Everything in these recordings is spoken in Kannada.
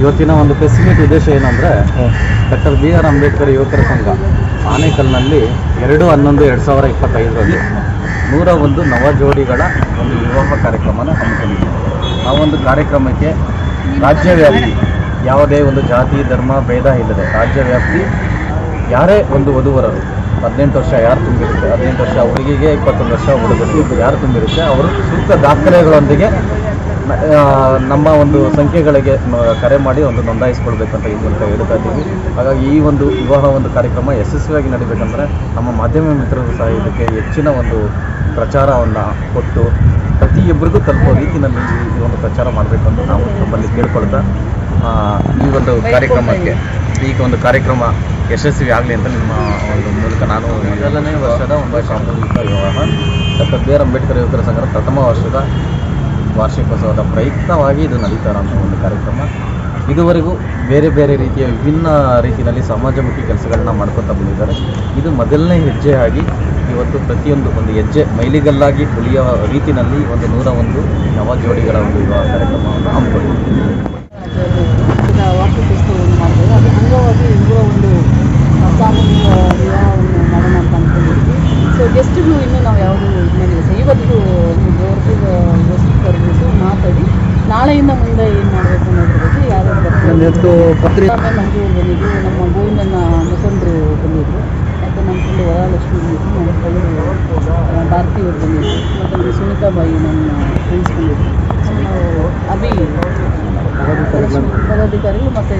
ಇವತ್ತಿನ ಒಂದು ಫೆಸಿಲಿಟಿ ಉದ್ದೇಶ ಏನಂದರೆ ಡಾಕ್ಟರ್ ಬಿ ಆರ್ ಅಂಬೇಡ್ಕರ್ ಯುವಕರ ಸಂಘ, ಆನೇಕಲ್ನಲ್ಲಿ ಎರಡು ಹನ್ನೊಂದು ಎರಡು ಸಾವಿರ ಇಪ್ಪತ್ತೈದರಲ್ಲಿ ನೂರ ಒಂದು ನವ ಜೋಡಿಗಳ ಒಂದು ವಿವಾಹ ಕಾರ್ಯಕ್ರಮನ ಹಮ್ಮಿಕೊಂಡಿದ್ದೀವಿ ಆ ಒಂದು ಕಾರ್ಯಕ್ರಮಕ್ಕೆ ರಾಜ್ಯವ್ಯಾಪಿ ಯಾವುದೇ ಒಂದು ಜಾತಿ, ಧರ್ಮ, ಭೇದ ಇಲ್ಲದೆ ರಾಜ್ಯವ್ಯಾಪಿ ಯಾರೇ ಒಂದು ವಧುವರರು, ಹದಿನೆಂಟು ವರ್ಷ ಯಾರು ತುಂಬಿರುತ್ತೆ, ಹದಿನೆಂಟು ವರ್ಷ ಹುಡುಗಿಗೆ, ಇಪ್ಪತ್ತೊಂದು ವರ್ಷ ಹುಡುಗರಿಗೆ ಯಾರು ತುಂಬಿರುತ್ತೆ, ಅವರು ಸೂಕ್ತ ದಾಖಲೆಗಳೊಂದಿಗೆ ನಮ್ಮ ಒಂದು ಸಂಖ್ಯೆಗಳಿಗೆ ಕರೆ ಮಾಡಿ ಒಂದು ನೋಂದಾಯಿಸ್ಕೊಳ್ಬೇಕಂತ ಈ ಮೂಲಕ ಹೇಳ್ತಾ ಇದ್ದೀವಿ. ಹಾಗಾಗಿ ಈ ಒಂದು ವಿವಾಹ ಒಂದು ಕಾರ್ಯಕ್ರಮ ಯಶಸ್ವಿಯಾಗಿ ನಡೀಬೇಕಂದ್ರೆ ನಮ್ಮ ಮಾಧ್ಯಮ ಮಿತ್ರರು ಸಹ ಇದಕ್ಕೆ ಹೆಚ್ಚಿನ ಒಂದು ಪ್ರಚಾರವನ್ನು ಕೊಟ್ಟು ಪ್ರತಿಯೊಬ್ಬರಿಗೂ ತಲುಪೋ ನಮ್ಮ ಈ ಒಂದು ಪ್ರಚಾರ ಮಾಡಬೇಕು ಅಂತ ನಾವು ನಮ್ಮಲ್ಲಿ ಕೇಳ್ಕೊಳ್ತಾ ಈ ಒಂದು ಕಾರ್ಯಕ್ರಮಕ್ಕೆ ಈಗ ಒಂದು ಕಾರ್ಯಕ್ರಮ ಯಶಸ್ವಿ ಆಗಲಿ ಅಂತ ನಿಮ್ಮ ಒಂದು ಮೂಲಕ ನಾನು ಮೊದಲನೇ ವರ್ಷದ ಒಂದು ಸಾಮೂಹಿಕ ವಿವಾಹ. ಡಾಕ್ಟರ್ ಬಿ ಆರ್ ಅಂಬೇಡ್ಕರ್ ಯುವಕರ ಸಂಘದ ಪ್ರಥಮ ವರ್ಷದ ವಾರ್ಷಿಕೋತ್ಸವದ ಪ್ರಯುಕ್ತವಾಗಿ ಇದು ನಡೀತಾ ಒಂದು ಕಾರ್ಯಕ್ರಮ. ಇದುವರೆಗೂ ಬೇರೆ ಬೇರೆ ರೀತಿಯ ವಿಭಿನ್ನ ರೀತಿಯಲ್ಲಿ ಸಮಾಜಮುಖಿ ಕೆಲಸಗಳನ್ನ ಮಾಡ್ಕೊತಾ ಬಂದಿದ್ದಾರೆ. ಇದು ಮೊದಲನೇ ಹೆಜ್ಜೆಯಾಗಿ ಇವತ್ತು ಪ್ರತಿಯೊಂದು ಒಂದು ಹೆಜ್ಜೆ ಮೈಲಿಗಲ್ಲಾಗಿ ಉಳಿಯುವ ರೀತಿಯಲ್ಲಿ ಒಂದು ನೂರ ಒಂದು ನವ ಜೋಡಿಗಳ ಒಂದು ಕಾರ್ಯಕ್ರಮವನ್ನು ಹಮ್ಮಿಕೊಂಡಿದ್ದೀವಿ ಈಗ ವಾರ್ಷಿಕೋತ್ಸವವನ್ನು ಮಾಡ್ಬೋದು ಅದು ಅಂಗವಾಗಿ ನೂರ ಒಂದು ಆ, ಸಾಮೂಹಿಕ ವಿವಾಹವನ್ನು ಮಾಡೋಣ ಅಂತ ಅಂದ್ಕೊಂಡಿದ್ವಿ ಗೆಸ್ಟ್ಗಳು ಇನ್ನೂ ನಾವು ಯಾವುದು ಇದ್ಮೇಲೆ ಸರ್ ಇವತ್ತು ಗೌರ್ಮೆಂಟ್ ಕರೆದಿದ್ದು ಮಾತಾಡಿ ನಾಳೆಯಿಂದ ಮುಂದೆ ಏನು ಮಾಡಬೇಕು ಅನ್ನೋದ್ರ ಬಗ್ಗೆ ಯಾರು ಬರ್ತಾರೆ? ಆಮೇಲೆ ಮಂಜೂರು ಬಂದಿದ್ರು ನಮ್ಮ ಗೋವಿಂದನ ಮುಖಂಡರು ಬಂದಿದ್ರು. ಮತ್ತು ನಮ್ಮ ಫ್ರೆಂಡ್ ವರಲಕ್ಷ್ಮಿ ಬಂದಿದ್ರು ನಮ್ಮ ಫ್ರೆಂಡ್ ಭಾರತಿ ಅವರು ಬಂದಿದ್ರು. ಮತ್ತು ನಮ್ಮ ಸುನೀತಾ ಬಾಯಿ ನನ್ನ ಫ್ರೆಂಡ್ಸ್ ನಾವು ಅಭಿ ಪದಾಧಿಕಾರಿಗಳು ಮತ್ತು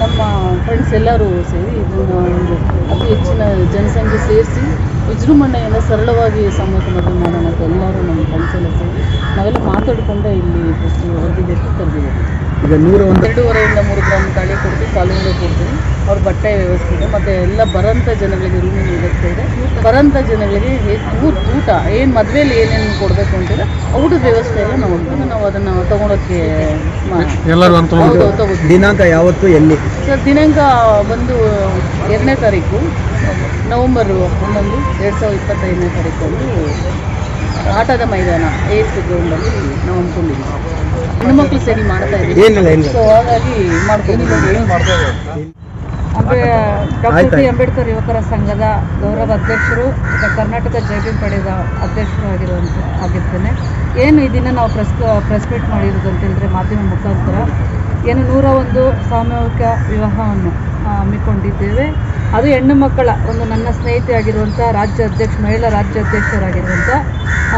ನಮ್ಮ ಫ್ರೆಂಡ್ಸ್ ಎಲ್ಲರೂ ಸೇರಿ ಇದನ್ನು ಒಂದು ಅತಿ ಹೆಚ್ಚಿನ ಜನಸಂಖ್ಯೆ ಸೇರಿಸಿ ವಿಜೃಂಭಣೆಯಿಂದ ಸರಳವಾಗಿ ಮದುವೆ ಮಾಡೋಣ ಅಂತ ಎಲ್ಲರೂ ನಮ್ಮ ಎಲ್ಲ ಸೇರಿ ನಾವೆಲ್ಲ ಮಾತಾಡಿಕೊಂಡೇ ಇಲ್ಲಿ ಹೊರಟಿಗೆ ಕರೆದಿದ್ದೀವಿ. ಈಗ ನೂರ ಒಂದು ಎರಡೂವರೆಯಿಂದ ಮೂರು ಗ್ರಾಮ್ ತಾಳಿ ಕೊಡ್ತೀವಿ ಕಾಲುಂಡೆ ಕೊಡ್ತೀವಿ. ಅವ್ರ ಬಟ್ಟೆ ವ್ಯವಸ್ಥೆ ಇದೆ ಮತ್ತು ಎಲ್ಲ ಬರೋಂಥ ಜನಗಳಿಗೆ ರೂಮಿನ ವ್ಯವಸ್ಥೆ ಇದೆ. ಬರೋಂಥ ಜನಗಳಿಗೆ ಊಟ ಊಟ ಏನು ಮದುವೆಯಲ್ಲಿ ಏನೇನು ಕೊಡಬೇಕು ಅಂತೀರ ಊಟದ ವ್ಯವಸ್ಥೆ ಎಲ್ಲ ನಾವು ಹೋಗ್ತೀವಿ ನಾವು ಅದನ್ನು ತೊಗೊಳಕ್ಕೆ ದಿನಾಂಕ ಯಾವತ್ತು ಎಲ್ಲಿ? ಸರ್ ದಿನಾಂಕ ಬಂದು ಎರಡನೇ ತಾರೀಕು. ನವಂಬರ್ ಹನ್ನೊಂದು ಎರಡು ಸಾವಿರದ ಇಪ್ಪತ್ತೈದನೇ ತಾರೀಕೊಂದು ಆಟದ ಮೈದಾನ ಎಸ್ ಗ್ರೌಂಡಲ್ಲಿ ನಾವು ಅಂದ್ಕೊಂಡಿದ್ದೀವಿ. ಹೆಣ್ಮಕ್ಳು ಸೇರಿ ಮಾಡ್ತಾ ಇದ್ದೀವಿ. ಸೊ ಹಾಗಾಗಿ ಮಾಡ್ಕೊಂಡಿದ್ದೀವಿ. ಡಾಕ್ಟರ್ ಬಿ ಅಂಬೇಡ್ಕರ್ ಯುವಕರ ಸಂಘದ ಗೌರವ ಅಧ್ಯಕ್ಷರು ಮತ್ತು ಕರ್ನಾಟಕ ಜೈವಿಕ ಪಡೆದ ಅಧ್ಯಕ್ಷರು ಆಗಿರುವಂತ ಆಗಿರ್ತೇನೆ. ಏನು ಈ ದಿನ ನಾವು ಪ್ರೆಸ್ ಪ್ರೆಸ್ ಮೀಟ್ ಮಾಡಿರೋದು ಅಂತ ಹೇಳಿದ್ರೆ ಮಾಧ್ಯಮ ಮುಖಾಂತರ ಏನು ನೂರ ಒಂದು ಸಾಮೂಹಿಕ ವಿವಾಹವನ್ನು ಹಮ್ಮಿಕೊಂಡಿದ್ದೇವೆ. ಅದು ಹೆಣ್ಣು ಮಕ್ಕಳ ಒಂದು ನನ್ನ ಸ್ನೇಹಿತೆ ಆಗಿರುವಂಥ ರಾಜ್ಯ ಅಧ್ಯಕ್ಷ ಮಹಿಳಾ ರಾಜ್ಯ ಅಧ್ಯಕ್ಷರಾಗಿರುವಂಥ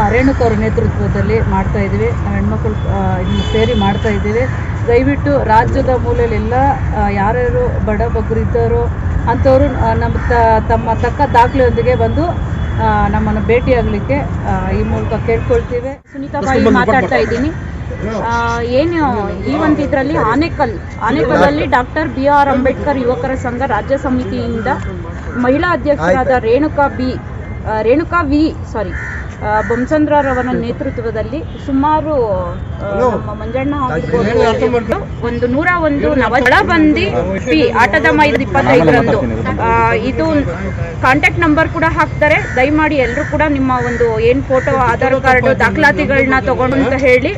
ರೇಣುಕಾ ಅವರ ನೇತೃತ್ವದಲ್ಲಿ ಮಾಡ್ತಾ ಇದ್ದೀವಿ. ನಾವು ಹೆಣ್ಮಕ್ಳು ಸೇರಿ ಮಾಡ್ತಾ ಇದ್ದೀವಿ. ದಯವಿಟ್ಟು ರಾಜ್ಯದ ಮೂಲೆಯಲ್ಲೆಲ್ಲ ಆ, ಯಾರ್ಯಾರು ಬಡ ಬಗ್ಗರಿದ್ದವರು ಅಂಥವರು ನಮ್ಮ ತ- ತಮ್ಮ ತಕ್ಕ ದಾಖಲೆಯೊಂದಿಗೆ ಬಂದು ಆ, ನಮ್ಮನ್ನು ಭೇಟಿಯಾಗಲಿಕ್ಕೆ ಈ ಮೂಲಕ ಕೇಳ್ಕೊಳ್ತೀವಿ. ಸುನೀತಾ ಬಾಯಿ ಮಾತಾಡ್ತಾ ಇದ್ದೀನಿ. ಆ, ಏನು ಈ ಒಂದು ಇದರಲ್ಲಿ ಆನೇಕಲ್ ಆನೇಕಲ್ಲಲ್ಲಿ ಡಾಕ್ಟರ್ ಬಿ ಆರ್ ಅಂಬೇಡ್ಕರ್ ಯುವಕರ ಸಂಘ ರಾಜ್ಯ ಸಮಿತಿಯಿಂದ ಮಹಿಳಾ ಅಧ್ಯಕ್ಷರಾದ Renuka B Renuka V sorry ಬೊಮ್ಸಂದ್ರರವರ ನೇತೃತ್ವದಲ್ಲಿ ಸುಮಾರು ನಮ್ಮ ಮಂಜಣ್ಣ ಆಗಿರ್ಬೋದು, ಒಂದು ನೂರ ಒಂದು ಬಿ ಪಿ ಆಟದ ಮೈದ ಇಪ್ಪತ್ತೈದರಂದು. ಆ, ಇದು ಕಾಂಟ್ಯಾಕ್ಟ್ ನಂಬರ್ ಕೂಡ ಹಾಕ್ತಾರೆ. ದಯಮಾಡಿ ಎಲ್ಲರೂ ಕೂಡ ನಿಮ್ಮ ಒಂದು ಏನು ಫೋಟೋ ಆಧಾರ್ ಕಾರ್ಡ್ ದಾಖಲಾತಿಗಳನ್ನ ತಗೊಂಡು ಅಂತ ಹೇಳಿ.